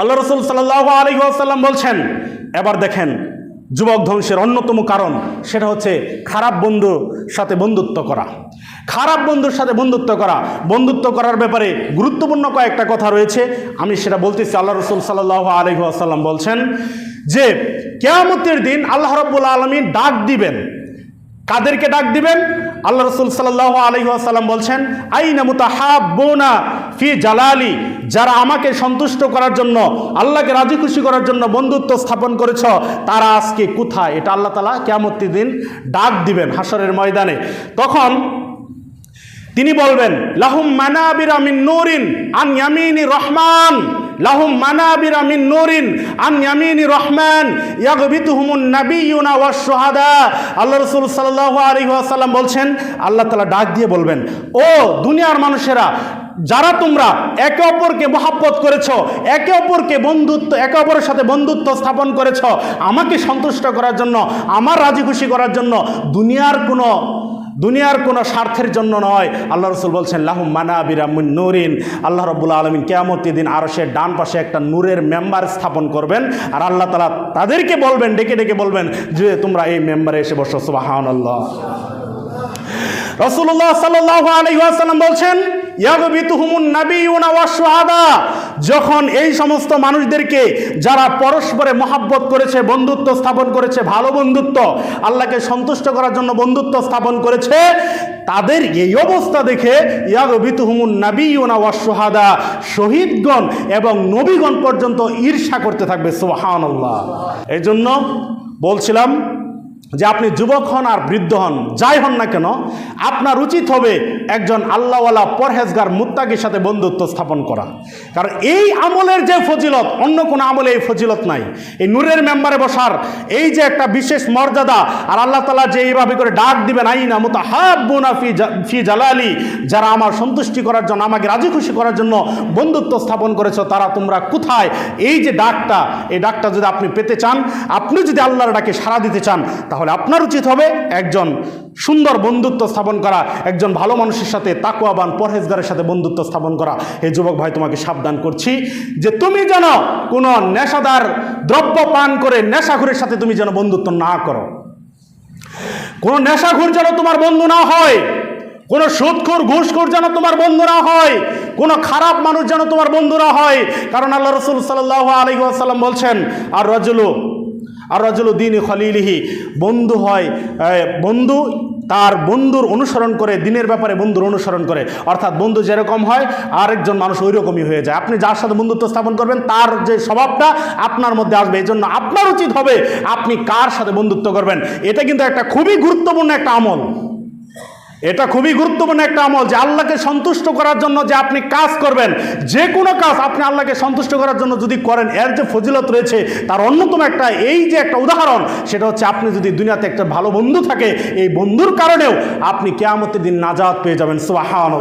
আল্লাহ রসুল সাল্লাহ আলী আসাল্লাম বলছেন, এবার দেখেন যুবক ধ্বংসের অন্যতম কারণ সেটা হচ্ছে খারাপ বন্ধুর সাথে বন্ধুত্ব করা। খারাপ বন্ধুর সাথে বন্ধুত্ব করা। বন্ধুত্ব করার ব্যাপারে গুরুত্বপূর্ণ কয়েকটা কথা রয়েছে। আমি সেটা বলতেছি, আল্লাহ রসুল সাল্লাহ আলী আসাল্লাম বলছেন যে, কেয়ামতের দিন আল্লাহ রব্বুল আলমী ডাক দিবেন। কাদেরকে ডাক দিবেন? আল্লাহ রসুল সাল্লাহ আলহিহাসাল্লাম বলছেন, আইনা মুতাহাব্বোনা ফি জালালি যারা আমাকে সন্তুষ্ট করার জন্য, আল্লাহকে রাজি খুশি করার জন্য বন্ধুত্ব স্থাপন করেছ, তারা আজকে কোথায়? এটা আল্লাহ তালা কেমতি দিন ডাক দিবেন হাসরের ময়দানে। তখন তিনি বলবেন, লাহুম মানাবিরা মিন নূরিন আন ইয়ামিনি রহমান লাহুম মানাবিরা মিন নূরিন আন ইয়ামিনি রহমান ইয়াগবিতুহুমুন নাবিয়ুনা ওয়াস শুহাদা। আল্লাহ রাসূল সাল্লাল্লাহু আলাইহি ওয়াসাল্লাম বলছেন, আল্লাহ তাআলা ডাক দিয়ে বলবেন, ও দুনিয়ার মানুষেরা, যারা তোমরা একে অপরকে মহাব্বত করেছ, একে অপরকে বন্ধুত্ব, একে অপরের সাথে বন্ধুত্ব স্থাপন করেছ, আমাকে সন্তুষ্ট করার জন্য, আমার রাজি খুশি করার জন্য দুনিয়ার কোনো দুনিয়ার কোনো স্বার্থের জন্য নয়। আল্লাহ রসুল বলছেন লাহু মানা বিরামুন নুরিন। আল্লাহ রব্বুল আলমিন কেয়ামতি দিন আরও সে ডান পাশে একটা নূরের মেম্বার স্থাপন করবেন আর আল্লাহ তালা তাদেরকে বলবেন, ডেকে ডেকে বলবেন যে, তোমরা এই মেম্বারে এসে বসো সুবাহান আল্লাহ রসুল্লাহ সাল্লাহ আলহিহাসাল্লাম বলছেন যখন এই সমস্ত মানুষদেরকে যারা পরস্পরে মহাব্বত করেছে, বন্ধুত্ব স্থাপন করেছে, ভালো বন্ধুত্ব, আল্লাহকে সন্তুষ্ট করার জন্য বন্ধুত্ব স্থাপন করেছে, তাদের এই অবস্থা দেখে শহীদগণ এবং নবীগণ পর্যন্ত ঈর্ষা করতে থাকবে, সুবহানাল্লাহ। এই জন্য বলছিলাম যে আপনি যুবক হন আর বৃদ্ধ হন, যাই হন না কেন, আপনার উচিত হবে একজন আল্লাহওয়ালা পরহেজগার মুত্তাকির সাথে বন্ধুত্ব স্থাপন করা। কারণ এই আমলের যে ফজিলত, অন্য কোনো আমলে এই ফজিলত নাই। এই নূরের মেম্বারে বসার এই যে একটা বিশেষ মর্যাদা, আর আল্লাহ তালা যে এইভাবে করে ডাক দিবেন, আইনা মুতা হাব্বুনা ফি ফি জালালি, যারা আমার সন্তুষ্টি করার জন্য, আমাকে রাজি খুশি করার জন্য বন্ধুত্ব স্থাপন করেছ, তারা তোমরা কোথায়? এই যে ডাকটা, এই ডাকটা যদি আপনি পেতে চান, আপনি যদি আল্লাহর ডাকে সাড়া দিতে চান, তাহলে আপনার উচিত হবে একজন সুন্দর বন্ধুত্ব স্থাপন করা, একজন ভালো মানুষের সাথে তাকুয়াবান পরহেজগারের সাথে বন্ধুত্ব স্থাপন করা। এই যুবক ভাই, তোমাকে সাবধান করছি যে তুমি যেন কোনো নেশাদার দ্রব্য পান করে নেশাখুরের সাথে তুমি যেন বন্ধুত্ব না করো। কোনো নেশাখোর যেন তোমার বন্ধু না হয়, কোনো সুদখোর, ঘুষখোর যেন তোমার বন্ধু না হয়, কোনো খারাপ মানুষ যেন তোমার বন্ধু না হয়। কারণ আল্লাহ রসুল সাল্লাহ আলী আসাল্লাম বলছেন, আর রজুলু আর রজুলু দিন খলিলিহি। বন্ধু হয় বন্ধু তার বন্ধুর অনুসরণ করে, দিনের ব্যাপারে বন্ধুর অনুসরণ করে। অর্থাৎ বন্ধু যেরকম হয়, আরেকজন মানুষ ওই রকমই হয়ে যায়। আপনি যার সাথে বন্ধুত্ব স্থাপন করবেন, তার যে স্বভাবটা আপনার মধ্যে আসবে। এই জন্য আপনার উচিত হবে, আপনি কার সাথে বন্ধুত্ব করবেন? এটা কিন্তু একটা খুবই গুরুত্বপূর্ণ একটা আমল। এটা খুবই গুরুত্বপূর্ণ একটা আমল যে আল্লাহকে সন্তুষ্ট করার জন্য যে আপনি কাজ করবেন। যে কোনো কাজ আপনি আল্লাহকে সন্তুষ্ট করার জন্য যদি করেন, এর যে ফজিলত রয়েছে তার অন্যতম একটা এই যে একটা উদাহরণ, সেটা হচ্ছে আপনি যদি দুনিয়াতে একটা ভালো বন্ধু থাকে, এই বন্ধুর কারণেও আপনি কেয়ামতের দিন নাজাত পেয়ে যাবেন। সুবাহান